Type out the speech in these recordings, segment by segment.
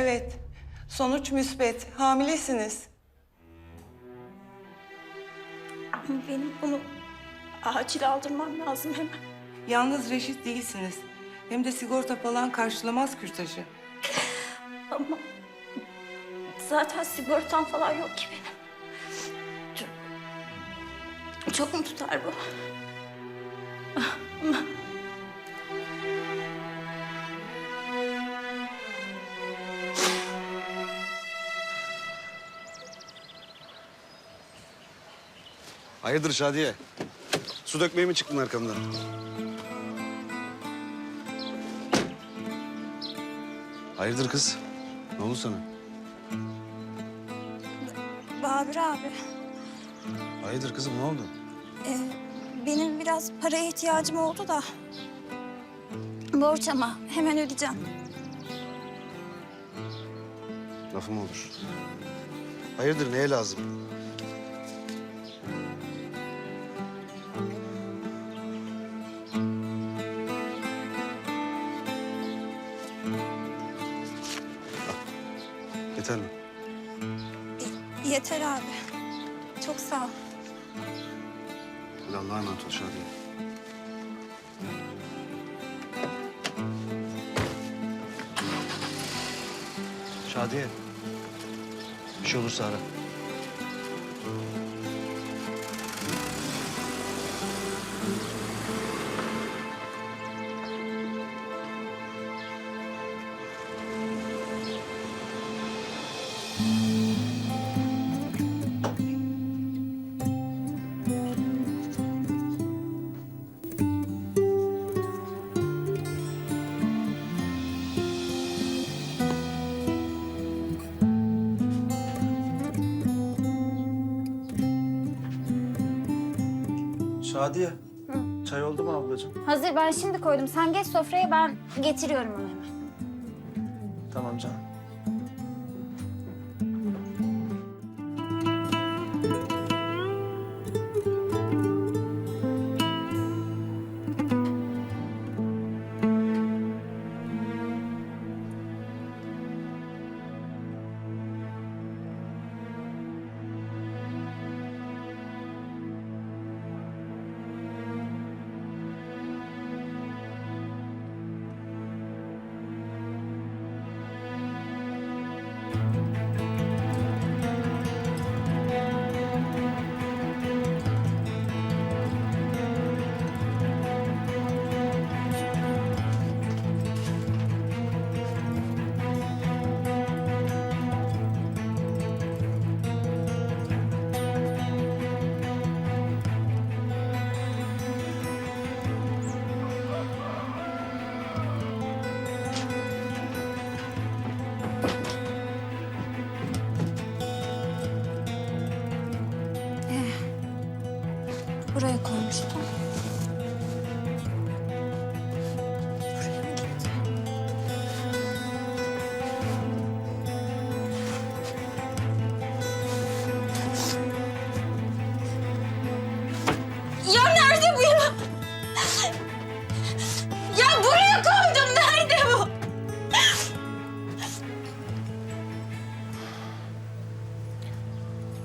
Evet. Sonuç müsbet. Hamilesiniz. Ama benim bunu acil aldırmam lazım hemen. Yalnız reşit değilsiniz. Hem de sigorta falan karşılamaz kürtajı. Ama zaten sigortam falan yok ki benim. Çok, çok mu tutar bu? Ama Hayırdır Şadiye? Su dökmeye mi çıktın arkamdan? Hayırdır kız? Ne oldu sana? Babür abi, Hayırdır kızım ne oldu? e, benim biraz paraya ihtiyacım oldu da. Borç ama hemen ödeyeceğim. Lafım olur. Hayırdır neye lazım? Yeter mi? Yeter abi. Çok sağ ol. Hadi Allah'a emanet ol Şadiye. Şadiye. Bir şey olursa ara. Şadiye. Çay oldu mu ablacığım? Hazır ben şimdi koydum. Sen geç sofraya ben getiriyorum onu hemen. Tamam canım. Ya nerede bu ya? Ya buraya koydum. Nerede bu?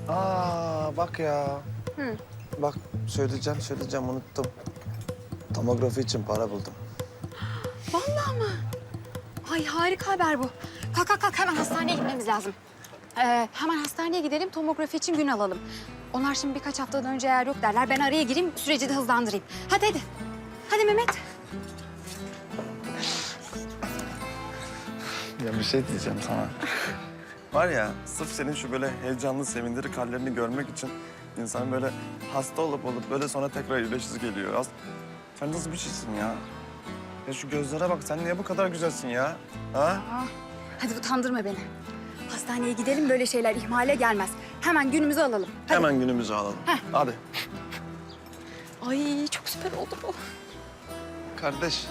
Aa bak ya. Bak söyleyeceğim söyleyeceğim unuttum. Tomografi için para buldum. Vallahi mı? Ay harika haber bu. Kalk kalk kalk hemen hastaneye gitmemiz lazım. Ee, hemen hastaneye gidelim tomografi için gün alalım. Onlar şimdi birkaç haftadan önce eğer yok derler. Ben araya gireyim süreci de hızlandırayım. Hadi hadi. Hadi Mehmet. Ya bir şey diyeceğim sana. Var ya sırf senin şu böyle heyecanlı sevindirik hallerini görmek için insan böyle hasta olup olup böyle sonra tekrar iyileşisi geliyor. Az... Sen nasıl bir şeysin ya? Ya şu gözlere bak sen niye bu kadar güzelsin ya? Ha? Hadi utandırma beni. Hastaneye gidelim böyle şeyler ihmale gelmez. Hemen günümüzü alalım. Hadi. Hemen günümüzü alalım. Heh. Hadi. Ay çok süper oldu bu. Kardeş.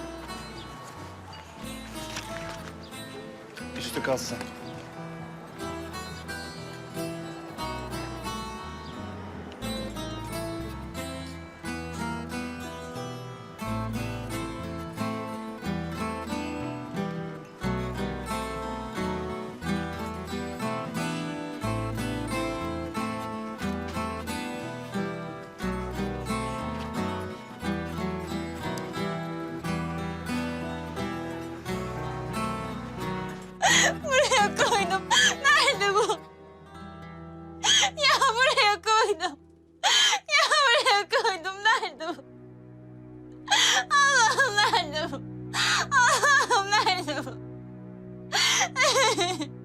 Üstü kalsın. Buraya koydum. Nerede bu? Ya buraya koydum. Ya buraya koydum. Nerede bu? Allah'ım nerede bu? Allah'ım nerede bu?